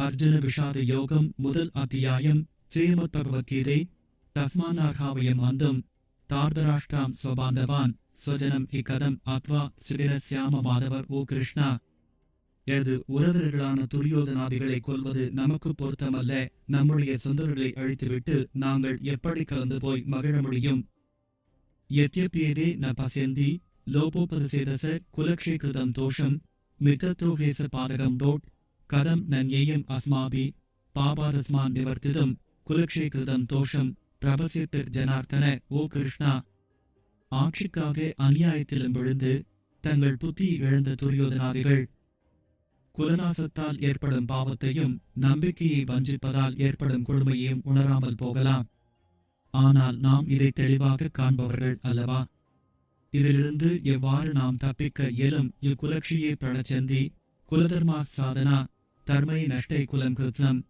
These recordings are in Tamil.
அர்ஜுன விஷாத யோகம் முதல் அத்தியாயம் ஸ்ரீமத் பகவத்கீதை தஸ்மானாகாவயம் அந்தம் தார்தராஷ்டாம் ஸ்வபாந்தவான் ஸ்வஜனம் இக்கதம் அத்வா சிறிரசியாம மாதவர் ஓ கிருஷ்ணா. எனது உறவினர்களான துரியோதனாதிகளை கொல்வது நமக்கு பொருத்தமல்ல. நம்முடைய சொந்தர்களை அழித்துவிட்டு நாங்கள் எப்படி கலந்து போய் மகிழ முடியும்? எத்தியப்பியதே ந பசந்தி லோபோபதசேதச குலக்ஷே கிருதம் தோஷம். மித்தத்ரோகேச பாதகம் டோட். கதம் நன்யேயம் அஸ்மாபி பாபாரஸ்மான் நிவர்த்திதும் குலக்ஷேகிருதம் தோஷம் பிரபசித்து ஜனார்த்தன ஓ கிருஷ்ணா. ஆட்சிக்காக அநியாயத்திலும் விழுந்து தங்கள் புத்தி இழந்த துரியோதனாதிகள். குலநாசத்தால் ஏற்படும் பாவத்தையும் நம்பிக்கையை வஞ்சிப்பதால் ஏற்படும் கொடுமையையும் உணராமல் போகலாம். ஆனால் நாம் இதை தெளிவாக காண்பவர்கள் அல்லவா? இதிலிருந்து எவ்வாறு நாம் தப்பிக்க இயலும்? இக்குலட்சியை பழச்சந்தி குலதர்மா சாதனா தர்மை நஷ்டை குலம் கிருத்னம்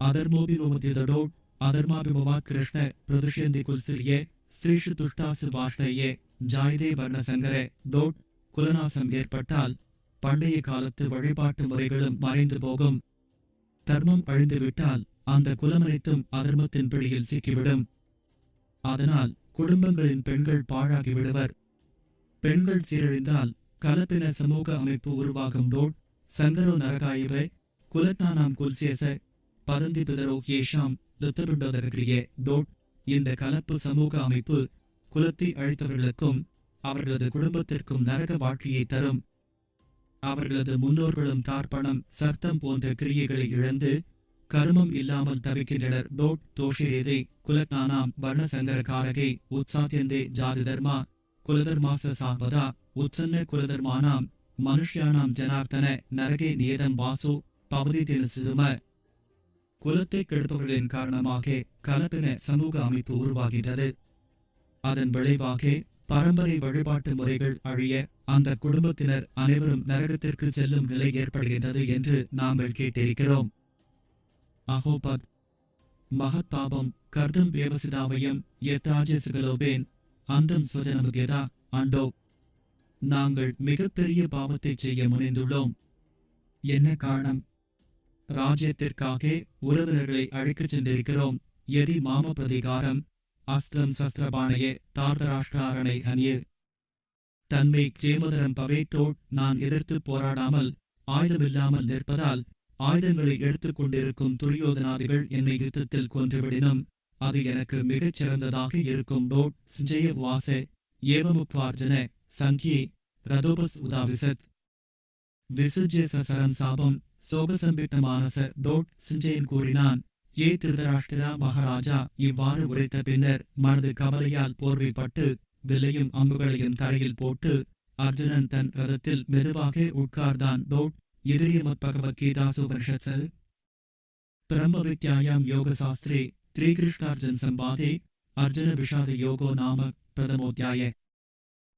அதர்மோபிபவதிதடோட் அதர்மாபிபவா கிருஷ்ண பிரதுஷ்யந்தி குல்சிரியே ஸ்ரீஷு துஷ்டாசு வாஷ்ணையே ஜாய்தே வர்ணசங்கர டோட் குலநாசம் ஏற்பட்டால் பண்டைய காலத்து வழிபாட்டு முறைகளும் மறைந்து போகும். தர்மம் அழிந்துவிட்டால் அந்த குலமனைத்தும் அதர்மத்தின் பிடியில் சிக்கிவிடும். அதனால் குடும்பங்களின் பெண்கள் பாழாகி விடுவர். பெண்கள் சீரழிந்தால் கலப்பின சமூக அமைப்பு உருவாகும் டோட் சந்தரு நரகாயிவை குலத்தானாம் குல்சேச பதந்தி பிதரோ ஏஷாம் லுத்தருண்டோதரகிரியே டோட் இந்த கலப்பு சமூக அமைப்பு குலத்தை அழித்தவர்களுக்கும் அவர்களது குடும்பத்திற்கும் நரக வாழ்க்கையை தரும். அவர்களது முன்னோர்களும் தார்ப்பணம் சர்த்தம் போன்ற கிரியைகளை இழந்து கருமம் இல்லாமல் தவிக்கின்றனர். டோட் தோஷேதே குலகானாம் வர்ணசங்கர காரகை உற்சாத்தியந்தே ஜாதி தர்மா குலதர்மாச சாபதா உச்சன்ன குலதர்மானாம் மனுஷ்யானாம் ஜனார்த்தன நரகே நியதம் வாசு பகுதி தினசுதும குலத்தை கெடுப்பவர்களின் காரணமாக கலப்பின சமூக அமைப்பு உருவாகின்றது. அதன் விளைவாக பரம்பரை வழிபாட்டு முறைகள் அழிய அந்த குடும்பத்தினர் அனைவரும் நரகத்திற்கு செல்லும் நிலை ஏற்படுகின்றது என்று நாங்கள் கேட்டிருக்கிறோம். அகோபத். மகத் பாபம் கர்தம் வியவசிதாவயம் எத்தாஜசுகலோபேன் அந்தம் சுஜனமுகேதா அண்டோ நாங்கள் மிகப்பெரிய பாவத்தை செய்ய முனைந்துள்ளோம். என்ன காரணம்? ராஜ்யத்திற்காக உறவினர்களை அழைக்கச் சென்றிருக்கிறோம். எரி மாம பிரதிகாரம் அஸ்திரம் சஸ்திரபாணையே தார்தராஷ்டாரணை அணியே. தன்மை கேமதரம் பவேட்டோட் நான் எதிர்த்து போராடாமல் ஆயுதமில்லாமல் நிற்பதால் ஆயுதங்களை எடுத்துக் கொண்டிருக்கும் துரியோதனாதிகள் என்னை யுத்தத்தில் கொன்றுவிடினும் அது எனக்கு மிகச் சிறந்ததாக இருக்கும். டோட் சிஞ்சய வாச ஏவமுக்வார்ஜன. சங்கியே ரதோபஸ் உதாவிசத். விசுஜே சசரம் சாபம் சோகசம்பிட்ட மானச தோட் சிஞ்சயன் கூறினான் ஏ திருதராஷ்டிரா மகாராஜா இவ்வாறு உரைத்த பின்னர் மனது கவலையால் போர்வைப்பட்டு விலையும் அம்புகளையும் தரையில் போட்டு அர்ஜுனன் தன் ரதத்தில் மெதுவாக உட்கார்ந்தான். டோட் எதிரியமத் பகவத்கீதாசுபனிஷத்சல் பிரம்ம வித்யாயாம் யோகசாஸ்திரே ஸ்ரீகிருஷ்ணார்ஜுன் சம்பாதே அர்ஜுன விஷாத யோகோ நாம பிரதமோத்தியாய